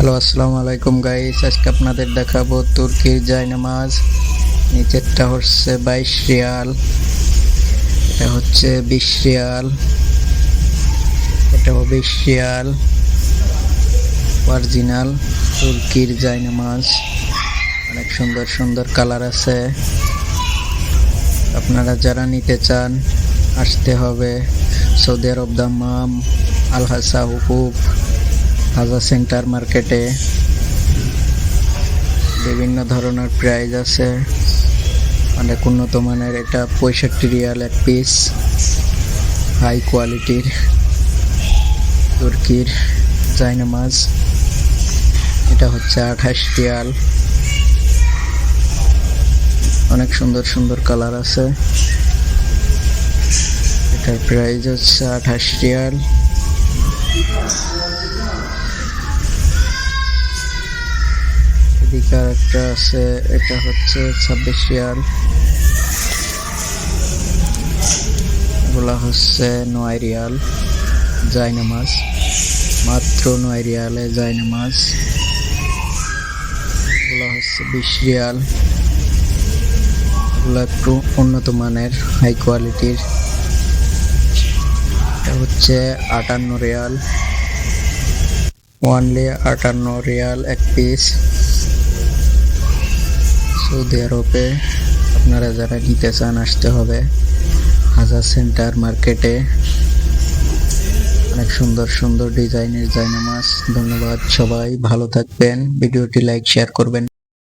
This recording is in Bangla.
হ্যালো, আসসালামু আলাইকুম গাইস আজকে আপনাদের দেখাবো তুর্কির জায়নামাজ। নিচেরটা হচ্ছে বাইশ রিয়াল। এটা হচ্ছে বিশ রিয়াল। এটাও বিশ রিয়াল। অরিজিনাল তুর্কির জায়নামাজ। অনেক সুন্দর সুন্দর কালার আছে। আপনারা যারা নিতে চান, আসতে হবে। সৌদি আরব দাম্মাম আলহাসা হুকুব হাজা সেন্টার মার্কেটে বিভিন্ন ধরনের প্রাইজ আছে। অনেক উন্নত মানের, এটা পঁয়ষট্টি রিয়াল এক পিস হাই কোয়ালিটির তুর্কির জায়নামাজ এটা হচ্ছে আঠাশ রিয়াল। অনেক সুন্দর সুন্দর কালার আছে। এটার প্রাইস হচ্ছে আঠাশ রিয়াল। এদিকে একটা আছে, এটা হচ্ছে ছাব্বিশ রিয়াল। এগুলা হচ্ছে নয় রিয়াল জায়নামাজ মাত্র নয় রিয়ালে জায়নামাজ এগুলো হচ্ছে বিশ রিয়াল। এগুলো একটু উন্নত মানের হাই কোয়ালিটির এটা হচ্ছে আটান্ন রিয়াল। ওয়ানলি আটান্ন রিয়াল এক পিস। সৌদি আরবে আপনারা যারা নিতে চান, আসতে হবে হাজার সেন্টার মার্কেটে। অনেক সুন্দর সুন্দর ডিজাইনের জাইনামাস ধন্যবাদ সবাই, ভালো থাকবেন। ভিডিওটি লাইক, শেয়ার করবেন।